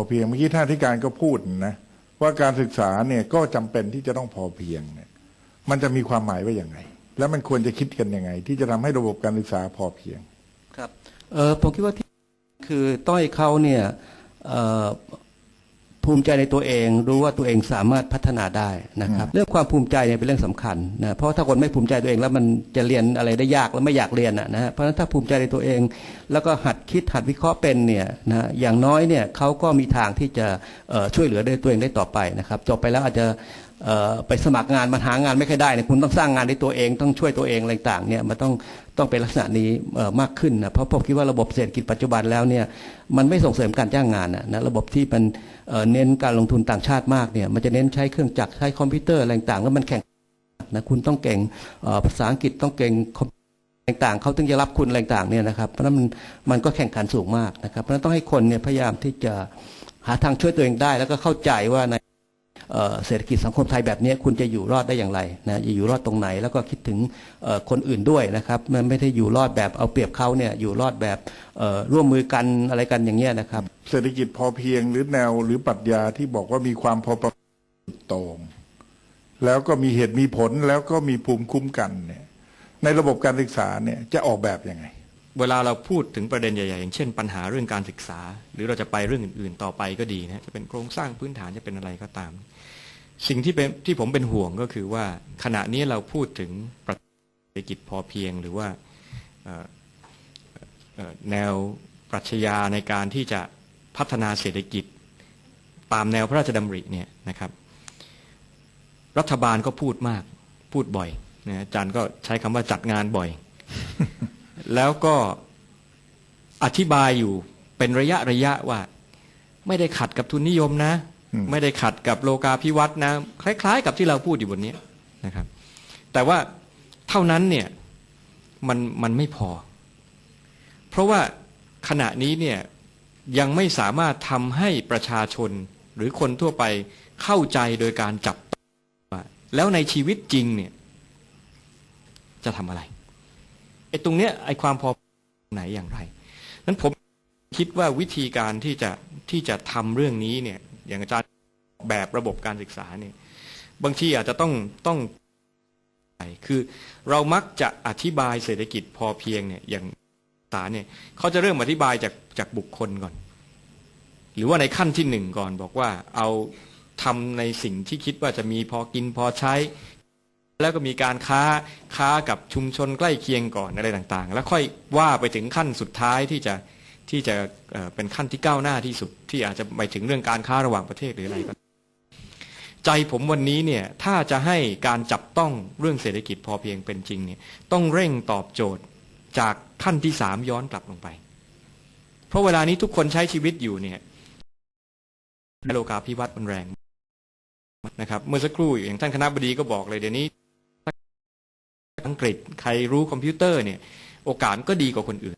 พอเพียงเมื่อกี้ท่านที่การก็พูดนะว่าการศึกษาเนี่ยก็จำเป็นที่จะต้องพอเพียงเนี่ยมันจะมีความหมายว่าอย่างไง แล้วมันควรจะคิดกันยังไง ที่จะทำให้ระบบการศึกษาพอเพียง ครับเออผมคิดว่าที่คือต้อยเขาเนี่ยเออ ภูมิใจในตัวเอง รู้ว่าตัวเองสามารถพัฒนาได้นะครับเรื่องความภูมิใจเนี่ยเป็นเรื่องสำคัญนะเพราะถ้าคนไม่ภูมิใจตัวเองแล้วมันจะเรียนอะไรได้ยากแล้วไม่อยากเรียนนะนะฮะเพราะฉะนั้นถ้าภูมิใจในตัวเอง แล้วก็หัดคิดหัดวิเคราะห์เป็นเนี่ยนะอย่างน้อยเนี่ยเขาก็มีทางที่จะเอ่อช่วยเหลือได้ตัวเองได้ต่อไปนะครับจบไปแล้วอาจจะเอ่อ ไปสมัครงานมันหางานไม่ค่อยได้เนี่ยคุณต้องสร้างงานด้วยตัวเองต้องช่วยตัวเองอะไรต่างเนี่ยมันต้องต้องเป็นลักษณะนี้มากขึ้นนะเพราะผมคิดว่าระบบเศรษฐกิจปัจจุบันแล้วเนี่ยมันไม่ส่งเสริมการจ้างงานนะระบบที่มันเน้นการลงทุนต่างชาติมากเนี่ยมันจะเน้นใช้เครื่องจักรใช้คอมพิวเตอร์อะไรต่างแล้วมันแข่งนะคุณต้องเก่งภาษาอังกฤษต้องเก่งต่างๆเขาถึงจะรับคุณอะไรต่างเนี่ยนะครับเพราะนั้นมันมันก็แข่งขันสูงมากนะครับเพราะนั้นต้องให้คนเนี่ยพยายามที่จะหาทางช่วยตัวเองได้ แล้วก็เข้าใจว่าใน เศรษฐกิจสังคมไทยแบบนี้คุณจะอยู่รอดได้อย่างไรนะจะอยู่รอดตรงไหนแล้วก็คิดถึงคนอื่นด้วยนะครับมันไม่ได้อยู่รอดแบบเอาเปรียบเขาเนี่ยอยู่รอดแบบร่วมมือกันอะไรกันอย่างเงี้ยนะครับ เศรษฐกิจพอเพียงหรือแนวหรือปรัชญาที่บอกว่ามีความพอประมาณตรงแล้วก็มีเหตุมีผลแล้วก็มีภูมิคุ้มกันเนี่ยในระบบการศึกษาเนี่ยจะออกแบบยังไง เวลาเราพูดถึงประเด็นใหญ่ๆอย่างเช่นปัญหาเรื่องการศึกษา หรือเราจะไปเรื่องอื่นๆต่อไปก็ดีนะจะเป็นโครงสร้างพื้นฐานจะเป็นอะไรก็ตาม สิ่งที่เป็นที่ผมเป็นห่วงก็คือว่าขณะนี้เราพูดถึงประเศรษฐกิจพอเพียง หรือว่าแนวปรัชญาในการที่จะพัฒนาเศรษฐกิจตามแนวพระราชดำริเนี่ยนะครับ รัฐบาลก็พูดมากพูดบ่อยนะอาจารย์ก็ใช้คำว่าจัดงานบ่อย แล้วก็อธิบายอยู่เป็นระยะระยะว่า ไม่ได้ขัดกับทุนนิยมนะอืมไม่ได้ขัดกับโลกาภิวัตน์นะ คล้าย ๆ กับที่เราพูดอยู่บนนี้นะครับ แต่ว่าเท่านั้นเนี่ยมันมันไม่พอ เพราะว่าขณะนี้เนี่ยยังไม่สามารถทำให้ประชาชนหรือคนทั่วไปเข้าใจโดยการจับต้องว่าแล้วในชีวิตจริงเนี่ยจะทำอะไร ไอ้ตรงเนี้ยไอ้ความพอไหนอย่างไรนั้นผมคิดว่าวิธีการที่จะที่จะทำเรื่องนี้เนี่ย อย่างอาจารย์แบบระบบการศึกษาเนี่ย บางทีอาจจะต้องต้องคือเรามักจะอธิบายเศรษฐกิจพอเพียงเนี่ยอย่างสาเนี่ยเขาจะเริ่มอธิบายจากจากบุคคลก่อน หรือว่าในขั้นที่หนึ่งก่อนบอกว่าเอาทำในสิ่งที่คิดว่าจะมีพอกินพอใช้ แล้วก็มีการค้าค้ากับชุมชนใกล้เคียงก่อนอะไรต่างๆ แล้วค่อยว่าไปถึงขั้นสุดท้ายที่จะที่จะเป็นขั้นที่ก้าวหน้าที่สุด ที่อาจจะไปถึงเรื่องการค้าระหว่างประเทศหรืออะไรก็ใจผมวันนี้เนี่ยถ้าจะให้การจับต้องเรื่องเศรษฐกิจพอเพียงเป็นจริงเนี่ยต้องเร่งตอบโจทย์จากขั้นที่สามย้อนกลับลงไป เพราะเวลานี้ทุกคนใช้ชีวิตอยู่เนี่ยโลกาภิวัตน์มันแรงนะครับ เมื่อสักครู่อย่างท่านคณะบดีก็บอกเลยเดี๋ยวนี้ อังกฤษ ใครรู้คอมพิวเตอร์เนี่ยโอกาสก็ดีกว่าคนอื่น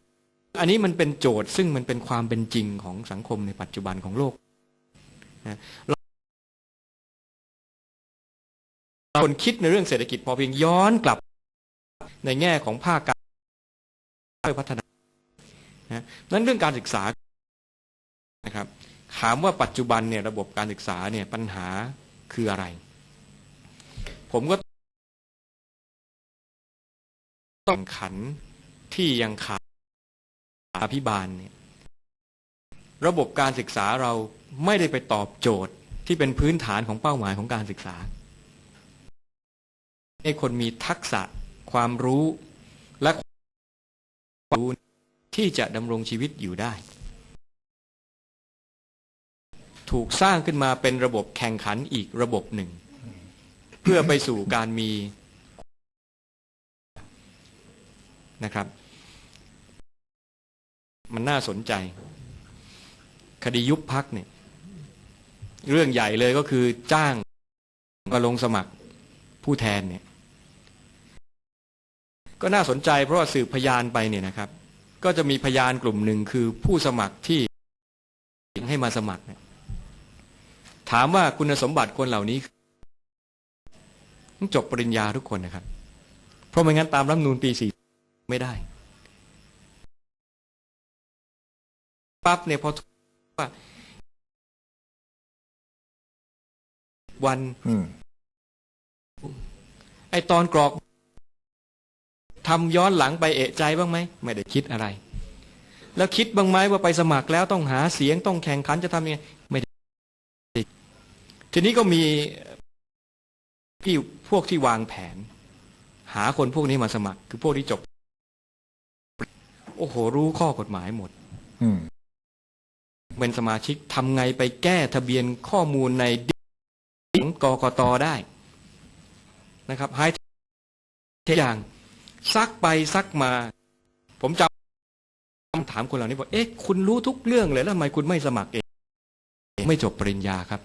อันนี้มันเป็นโจทย์ซึ่งมันเป็นความเป็นจริงของสังคมในปัจจุบันของโลกนะคนคิดในเรื่องเศรษฐกิจพอเพียงย้อนกลับในแง่ของภาคการพัฒนานะนั้นเรื่องการศึกษานะครับ ถามว่าปัจจุบันเนี่ยระบบการศึกษาเนี่ยปัญหาคืออะไร ผมก็ ต้องขันที่ยังขาดอภิบาลเนี่ยระบบการศึกษาเราไม่ได้ไปตอบโจทย์ที่เป็นพื้นฐานของเป้าหมายของการศึกษา ให้คนมีทักษะ ความรู้และความรู้ที่จะดำรงชีวิตอยู่ได้ ถูกสร้างขึ้นมาเป็นระบบแข่งขันอีกระบบหนึ่ง เพื่อไปสู่การมี นะครับ มันน่าสนใจ คดียุบพักเนี่ย เรื่องใหญ่เลยก็คือจ้างมาลงสมัครผู้แทนเนี่ย ก็น่าสนใจเพราะว่าสืบพยานไปเนี่ยนะครับ ก็จะมีพยานกลุ่มหนึ่งคือผู้สมัครที่ให้มาสมัครเนี่ยถามว่าคุณสมบัติคนเหล่านี้ต้องจบปริญญาทุกคนนะครับ เพราะไม่งั้นตามรัฐนูลปีสี่ ไม่ได้ปั๊บเนี่ยพอว่าวันอืมไอตอนกรอกทำย้อนหลังไปเอะใจบ้างไหมไม่ได้คิดอะไร แล้วคิดบ้างไหมว่าไปสมัครแล้วต้องหาเสียงต้องแข่งขันจะทำยังไงไม่ได้ทีนี้ก็มีพี่พวกที่วางแผน หาคนพวกนี้มาสมัคร คือพวกที่จบ โอ้โห รู้ข้อกฎหมายหมดอืมเป็นสมาชิกทำไงไปแก้ทะเบียนข้อมูลในของกกตได้นะครับให้ทุกอย่าง ซักไปซักมา ผมจำถามคนเหล่านี้บอกเอ๊ะคุณรู้ทุกเรื่องเลยแล้วทำไมคุณไม่สมัครเอง ไม่จบปริญญาครับ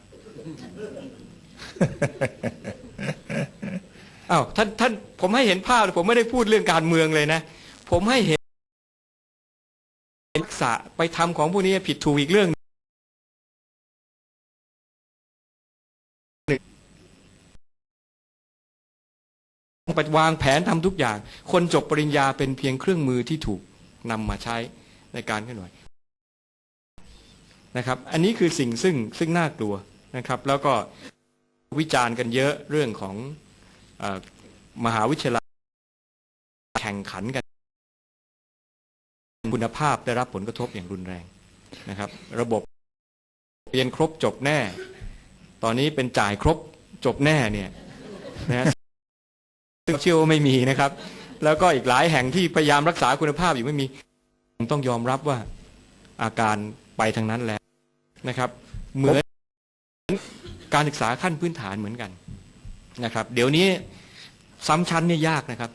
อ้าวท่านท่านผมให้เห็นภาพเลยผมไม่ได้พูดเรื่องการเมืองเลยนะ ผมให้เห็นทัก ษะไปทำของพวกนี้ผิดถูกอีกเรื่องไปวางแผนทำทุกอย่าง คนจบปริญญาเป็นเพียงเครื่องมือที่ถูกนำมาใช้ในการเคลื่อนไหวนะครับ อันนี้คือสิ่งซึ่งซึ่งน่ากลัวนะครับ แล้วก็วิจารณ์กันเยอะเรื่องของอมหาวิทยาลัยแข่งขันกัน คุณภาพได้รับผลกระทบอย่างรุนแรงนะครับ ระบบเรียนครบจบแน่ ตอนนี้เป็นจ่ายครบจบแน่เนี่ยนะฮะซึ่งเชื่อว่าไม่มีนะครับ แล้วก็อีกหลายแห่งที่พยายามรักษาคุณภาพอยู่ไม่มีผมต้องยอมรับว่าอาการไปทางนั้นแล้วนะครับ เหมือนการศึกษาขั้นพื้นฐานเหมือนกันนะครับ เดี๋ยวนี้ซ้ำชั้นเนี่ยยากนะครับ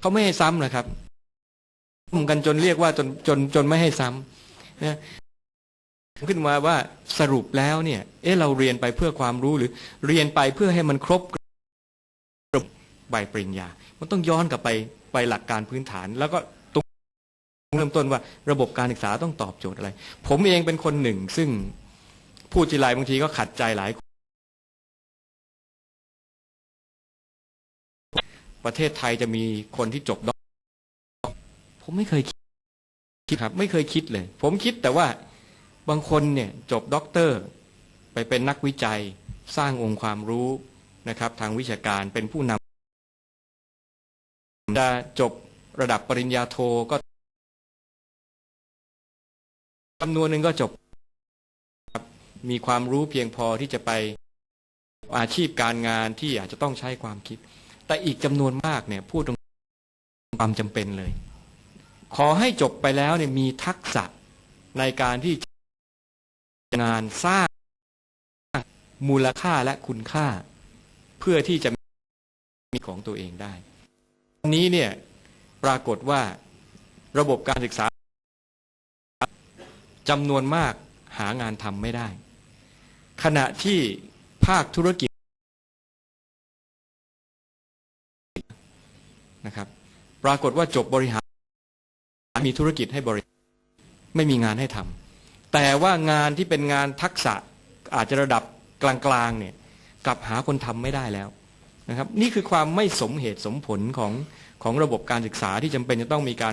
เขาไม่ให้ซ้ำนะครับ ทำกันจนเรียกว่าจนจนจนไม่ให้ซ้ำนะขึ้นมาว่าสรุปแล้วเนี่ย เอ๊ะเราเรียนไปเพื่อความรู้หรือเรียนไปเพื่อให้มันครบใบปริญญา มันต้องย้อนกลับไปไปหลักการพื้นฐาน แล้วก็ตรงเริ่มต้นว่าระบบการศึกษาต้องตอบโจทย์อะไร ผมเองเป็นคนหนึ่ง ซึ่งพูดทีไรบางทีก็ขัดใจหลายคนประเทศไทยจะมีคนที่จบ ผมไม่เคยคิดครับ ไม่เคยคิดเลย ผมคิดแต่ว่าบางคนเนี่ยจบด็อกเตอร์ ไปเป็นนักวิจัยสร้างองค์ความรู้นะครับ ทางวิชาการเป็นผู้นำจะจบระดับปริญญาโทก็จำนวนหนึ่งก็จบครับมีความรู้เพียงพอที่จะไปอาชีพการงานที่อาจจะต้องใช้ความคิด แต่อีกจำนวนมากเนี่ยพูดตรงความจำเป็นเลย ขอให้จบไปแล้วเนี่ยมีทักษะในการที่งานสร้างมูลค่าและคุณค่า เพื่อที่จะมีของตัวเองได้วันนี้เนี่ยปรากฏว่าระบบการศึกษาจำนวนมากหางานทำไม่ได้ ขณะที่ภาคธุรกิจนะครับ ปรากฏว่าจบบริหาร มีธุรกิจให้บริไม่มีงานให้ทำแต่ว่างานที่เป็นงานทักษะอาจจะระดับกลางๆเนี่ยกลับหาคนทำไม่ได้แล้วนะครับ นี่คือความไม่สมเหตุสมผลของของระบบการศึกษาที่จำเป็นจะต้องมีการ